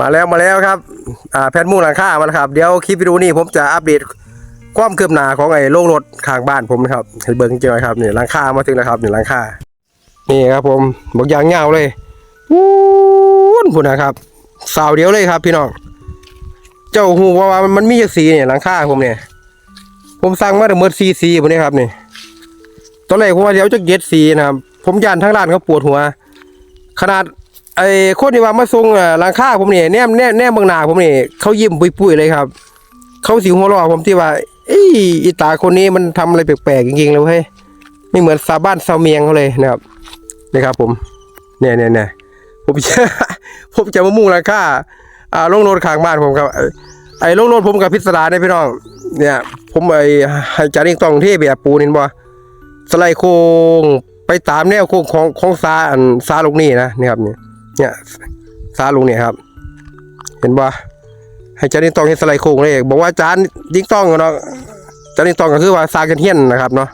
มาแล้วมาแล้วครับอ่าแผ่นมุงหลังคามาแล้วครับ เดี๋ยวคลิปวิดีโอนี้ผมจะอัปเดตความคืบหน้าของไอ้โรงรถข้างบ้านผมนะครับให้เบิ่งเจอครับนี่หลังคามาถึงแล้วครับนี่หลังคานี่ครับผมบอกยางเงาเลยวู้นพุ่นนะครับสาวเดียวเลยครับ พี่น้องเจ้าหูว่ามันมีสีเนี่ยหลังคาผมเนี่ย ผมสั่งมาแต่เมื่อซีซีผมนี่ครับนี่ตอนแรกผมว่าเดี๋ยวจะเก็ตสีนะครับผมยานทั้งร้านเขาปวดหัว ขนาด ไอ้คนที่ว่ามาส่งอะหลังคาผมนี่แนมแนมแนมเบางหน้าผมนี่เขายิ้มปุยๆเลยครับ เขาสิหัวเราะผมที่ว่าเอ้ยอีตาคนนี้มันทำอะไรแปลกๆจริงๆเลยเว้ยไม่เหมือนชาวบ้านชาวเมียงเขาเลยนะครับนี่ครับผมเนี่ยเนี่ยเนี่ยผมจะผมจะมามุ่งหลังคาอ่าลงรถข้างบ้านผมครับไอ้ไอ้ลงรถผมกับพิศดาเนี่ยพี่น้อง เนี่ย ผมไอ้จาริงตองที่แบบปูนี่บ่สไลด์โค้งไปตามแนวโค้งของของซาอันซาลูกนี่นะนี่ครับเนี่ย เนี่ยซาลูกนี่ยครับ เห็นบ่ให้จาริงต้องเฮ็ดสไลด์โค้งเลยบอกว่าจานดิ้งต้องเนาะจาริงต้องก็คือว่าสร้างเฮียนนะครับเนาะ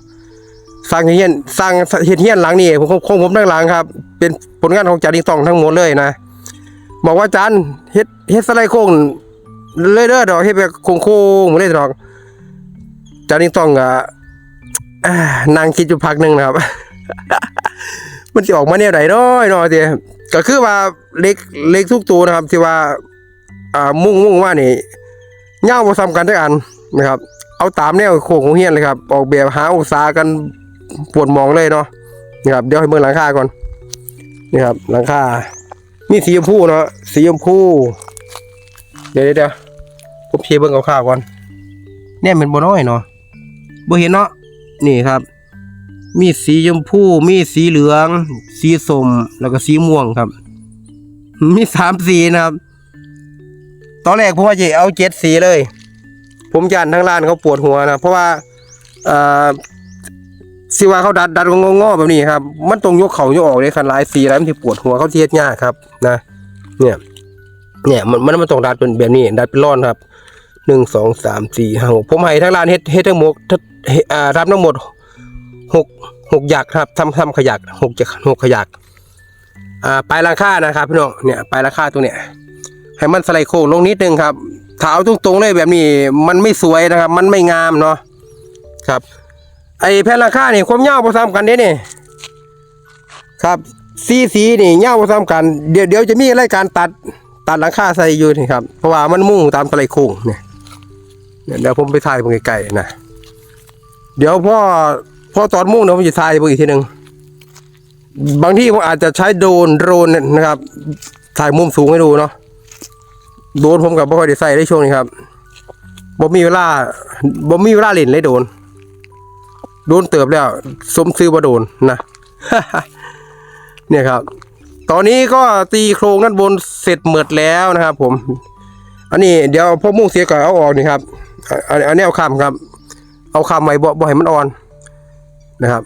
สร้างเฮียนสร้างเฮ็ดเฮียนหลังนี่ผมคงผมทั้งหลังครับ เป็นผลงานของจาริงต้องทั้งหมดเลยนะ บอกว่าจานเฮ็ดเฮ็ดสไลด์โค้งเลยเด้อดอกเฮ็ดแบบโค้งๆบ่ได้ดอกจานี่ต้องอะอ่านางคิดอยู่พักหนึ่งนะครับ มันจะออกมาเนี่ยไหนน้อยน้อยที ก็คือว่าเล็กเล็กทุกตัวนะครับที่ว่าอ่ามุ่งมุ่งว่านี่เง่าผสมกันทุกอันนะครับ เอาตามแนวโค้งของเฮียนเลยครับ ออกแบบหาองศากันปวดมองเลยเนาะนี่ครับเดี๋ยวให้เบิ่งหลังคาก่อนนี่ครับหลังคามีสีชมพูเนาะสีชมพูเดี๋ยวเดี๋ยวผมเชียเบิ่งเอาข้าวๆก่อนเนี่ยเป็นบน้อยเนาะบ่เห็นเนาะนี่ครับ มีสีชมพู มีสีเหลือง สีส้ม แล้วก็สีม่วงครับ มีสามสีนะครับ ตอนแรกผมว่าจะเอาเจ็ดสีเลย ผมยันทั้งร้านเขาปวดหัวนะ เพราะว่าเอ่อสิว่าเขาดัดดัดงงๆแบบนี้ครับ มันตรงยกเขายกออกเลยคันลายสีแล้วมันที่ปวดหัวเขาเทียดยากครับ นะ เนี่ย เนี่ยมันมันมันต้องดัดเป็นแบบนี้ ดัดเป็นร่อนครับหนึ่งสองสามสี่ห้าหกผมให้ทั้งร้านเฮ็ดเฮ็ดทั้งหมดทั้งเอ่าทำทั้งหมด หกหกหยักครับทำทำขยักหกจะหกขยักอ่าปลายราคานะครับพี่น้องเนี่ยปลายราคาตัวเนี้ยให้มันสไลด์โค้งลงนิดนึงครับถ้าเอาตรงๆเลยแบบนี้มันไม่สวยนะครับ มันไม่งามเนาะครับ ไอแผ่นราคานี่ความยาวพอซ้ำกันเด้นี่ครับสีสีนี่ยาวพอซ้ำกันเดี๋ยวเดี๋ยวจะมีรายการตัดตัดหลังคาใส่อยู่นี่ครับเพราะว่ามันมุ่งตามสไลโค้งเนี่ยเนี่ยเดี๋ยวผมไปถ่ายเพิ่งไกลๆนะเดี๋ยวพ่อ พอตอนมุ่งเดี๋ยวผมจะถ่ายเพิ่งอีกทีหนึ่งบางที่ผมอาจจะใช้โดรนโดรนนะครับ ถ่ายมุมสูงให้ดูเนาะโดรนผมกับพ่ค่อยได้ใส่ได้ช่วงนี้ครับบ่มีเวลาบ่มีเวลาเล่นเลยโดน โดนเติบแล้ว สมซื้อบ่โดนนะเนี่ยครับ ตอนนี้ก็ตีโครงด้านบนเสร็จหมดแล้วนะครับ ผม อันนี้เดี๋ยวพอมุ่งเสียก่อนเอาออกนี่ครับอันอันนี้เอาคำครับ เอาคำไว้บ่บ่ให้มันอ่อน นะครับ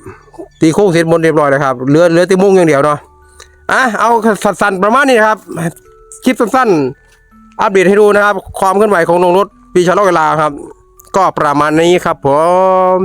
ตีโค้งเสร็จหมดเรียบร้อยแล้วครับเหลือเหลือตีมุ้งอย่างเดียวเนาะอะเอาสั้นๆประมาณนี้นะครับคลิปสั้นๆอัปเดตให้ดูนะครับ ความเคลื่อนไหวของนงรถปีชาลอกเวลาครับ ก็ประมาณนี้ครับผม